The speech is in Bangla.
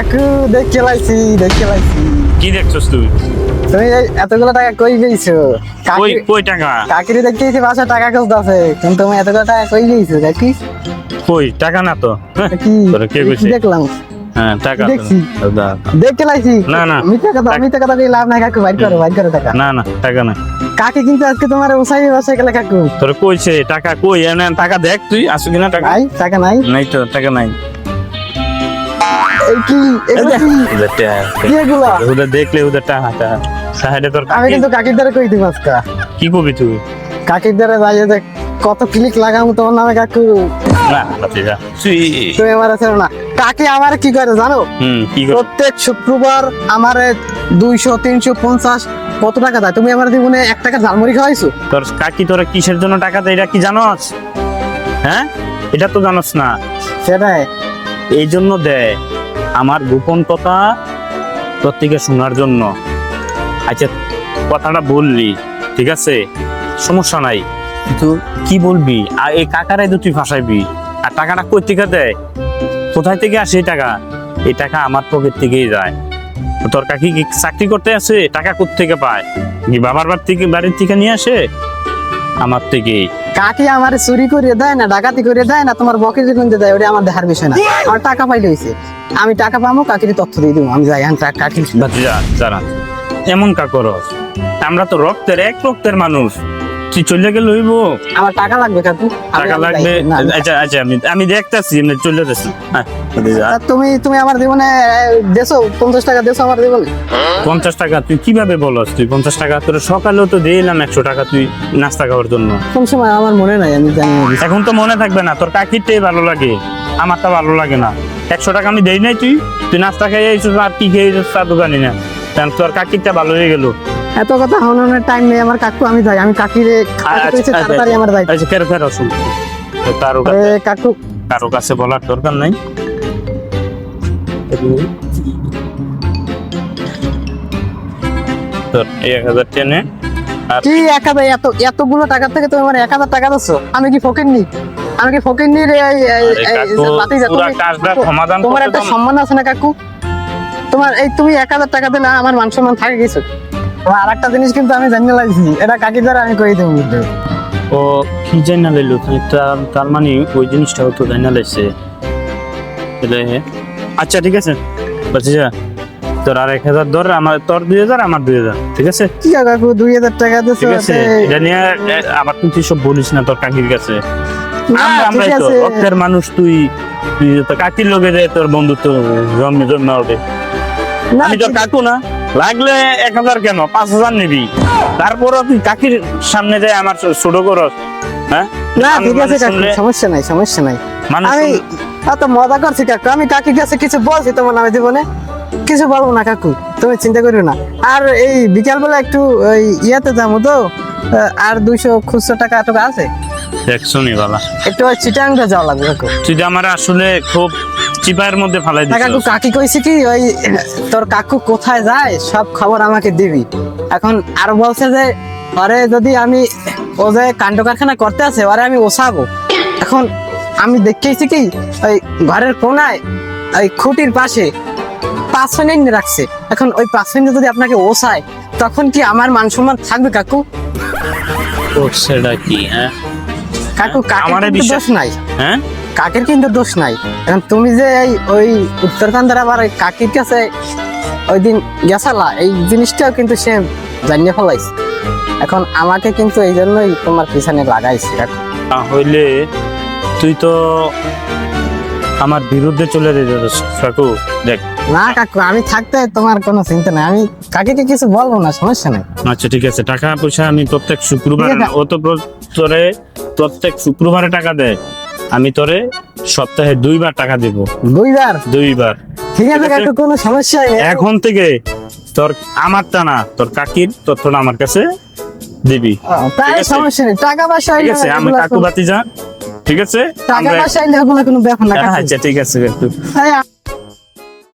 কাকু দেখে লাইছি দেখে লাইছি কি দেখছস তুই? তুমি এতগুলো টাকা কই পেয়েছ কই কই টাকা? কাকিরি দেখতেছি বাসা টাকা খুঁজতে আছে কিন্তু তুমি এতগুলো টাকা কই পেয়েছ কাকি কই টাকা না তো? কি? কে কইছে? দেখলাম? হ্যাঁ টাকা দেখছি। না। দা। দেখে লাইছি না, না। মিথ্যা কথা মিথ্যা কথা লাভ নাই কাকু বাইর করো বাইর করো টাকা। না না টাকা না কাকি কিন্তু আজকে তোমার উসাই বাসায় গেলে কাকু। তোর কইছে টাকা কই? এনে টাকা দেখ তুই আসু কিনা টাকা। নাই টাকা নাই। নাই তো টাকা নাই। দেখলে ওদের টাকা সাহেবে তোর আমি কিন্তু কাকির দ্বারা কই দিব আজকে কি কবি তুই? কাকির দ্বারা যাইয়ে দেখ কত ক্লিক লাগামু তোমার নামে কাকু। না তুমি আমার আছে না। কাকি আমার কি করে জানো? হুম কি কর? প্রত্যেক শুক্রবার আমার দুইশো তিনশো পঞ্চাশ কত টাকা দেয়? তুমি আমার জীবনে এক টাকা ঝালমুড়ি খাওয়াইছো? তোর কাকি তোরা কিসের জন্য টাকা দেয় এটা কি জানোস? হ্যাঁ? এটা তো জানোস না। সেটাই। এই জন্য দেয়। আমার গোপন কথা থেকে শোনার জন্য। আচ্ছা কথাটা বললি, ঠিক আছে? সমস্যা নাই। কিন্তু কি বলবি? আর এই কাকারাই তো তুই ফাঁসাইবি। আর টাকাটা কই থেকে দেয়? কোথায় থেকে আসে এই টাকা? এই টাকা আমার পকেট থেকেই যায়। তোর কাকি চাকরি করতে আসে? টাকা কোথা থেকে পায় বাবার বাড়ি থেকে বাড়ির থেকে নিয়ে আসে? আমার থেকে কাকি আমার চুরি করে দেয় না ডাকাতি করে দেয় না তোমার বকে যে কিনতে দেয় ওটা আমার দেখার বিষয় না। আমার টাকা পাইলে হয়েছে আমি টাকা পাবো কাকির তথ্য দিয়ে দেবো আমি যাই কাকি যারা এমন কা করস আমরা তো রক্তের এক রক্তের মানুষ। তুই চলে গেলে হইব। আমার টাকা লাগবে কাকু। টাকা লাগবে। আচ্ছা আচ্ছা আমি আমি দেখতেছি আমি চলে যাচ্ছি। হ্যাঁ তুমি তুমি আমার জীবনে দেশো পঞ্চাশ টাকা দেশো আমার জীবনে? পঞ্চাশ টাকা তুই কীভাবে বলস? তুই পঞ্চাশ টাকা তোর সকালেও তো দিলাম একশো টাকা তুই নাস্তা খাওয়ার জন্য। কোন সময় আমার মনে নাই আমি জানি এখন তো মনে থাকবে না তোর কাকিরটাই ভালো লাগে আমারটা ভালো লাগে না। একশো টাকা আমি দেই নাই তুই তুই নাস্তা খেয়ে আর কি খেয়ে এসেছিস তা তো জানি না। তোর কাকিরটা ভালো হয়ে গেল। এত কথা হনানোর টাইম নেই আমার কাকু আমি যাই। আমি কাকিরে কাকি কইছে তাড়াতাড়ি আমার যাই। আচ্ছা ফের ফের আসুন কারও আরে কাকু। কারও কাছে বলার দরকার নাই। তোর এক হাজার টেনে কি এক হাজার? এত এতগুলো টাকা থেকে তুমি আমার এক হাজার টাকা দিচ্ছ? আমি কি ফকির নি আমি কি ফকির নি তোমার একটা সম্মান আছে না কাকু? তোমার এই তুমি এক হাজার টাকা দিলে আমার মান সম্মান থাকে কিছু? আর একটা জিনিস কিন্তু আমি জানিয়ে লাগছি এটা কাকি দ্বারা আমি কই দেবো ও কি জানা লাইলো তার মানে ওই জিনিসটাও তো জানা লাইছে আচ্ছা ঠিক আছে। বাচ্চা তোর আর এক হাজার ধর আমার তোর দুই হাজার আমার দুই হাজার ঠিক আছে? কি কাকু দুই হাজার টাকা ঠিক আছে। এটা নিয়ে আবার তুই তুই সব বলিস না তোর কাকির কাছে। আমরাই তো। মানুষ তুই তুই তো কাকির লোকে তোর বন্ধুত্ব জন্মে জন্মে না, আমি তোর কাকু না? লাগলে এক হাজার কেন? পাঁচ হাজার নিবি। তারপরও তুই কাকির সামনে যায় আমার ছোট করস হ্যাঁ? না ঠিক আছে কাকু সমস্যা নাই সমস্যা নাই। আমি এত মজা করছি কাকু আমি কাকির কাছে কিছু বলছি তোমার নামে জীবনে। কিছু বলব না কাকু তুমি চিন্তা করিও না। আর এই বিকালবেলা একটু ওই ইয়াতে যাব তো আর দুইশো খুচরো টাকা টাকা আছে। দেখছ নি বাবা একটু চিটাংটা যাওয়া লাগবে কাকু। আমার আসলে খুব চিপায়ের মধ্যে ফালাই না কাকু কাকি কইছে কি ওই তোর কাকু কোথায় যায় সব খবর আমাকে দিবি। এখন আর বলছে যে ওরে যদি আমি ও যে কাণ্ড কারখানা করতে আছে ওরে আমি ওসাবো এখন আমি দেখেছি কি ওই ঘরের কোনায় ওই খুঁটির পাশে পাঁচ মিনিট রাখছে। এখন ওই পাঁচ মিনিট যদি আপনাকে ওসায় তখন কি আমার মান সম্মান থাকবে কাকু? সেটা কি হ্যাঁ? কাকু বিশ্বাস- দোষ নাই। হ্যাঁ? কাকের কিন্তু দোষ নাই। এখন তুমি যে এই ওই উত্তরকান্দার আবার ওই কাকির কাছে ওই দিন গেছালা এই জিনিসটাও কিন্তু সে জানিয়ে ফেলাইছে। এখন আমাকে কিন্তু এই জন্যই তোমার পিছনে লাগাইছে। হইলে তুই তো আমার বিরুদ্ধে চলে যেতেছিস কাকু। দেখ। না কাকু আমি থাকতে তোমার কোনো চিন্তা নাই। আমি কাকিকে কিছু বলব না সমস্যা নাই। আচ্ছা ঠিক আছে। টাকা পয়সা আমি প্রত্যেক শুক্রবার। ও তো তোরে প্রত্যেক শুক্রবারে টাকা দেয়। আমি তোরে সপ্তাহে দুইবার টাকা দেব। দুইবার? দুইবার। ঠিক আছে কাকু কোনো সমস্যা নেই। এখন থেকে তোর আমারটা না তোর কাকির তথ্যটা আমার কাছে দিবি। তাই সমস্যা নেই। টাকা পয়সা ঠিক আছে আমি কাকু বাতি যা ঠিক আছে? টাকা আমরা পয়সা কোনো ব্যাপার না কাকু। আচ্ছা ঠিক আছে হ্যাঁ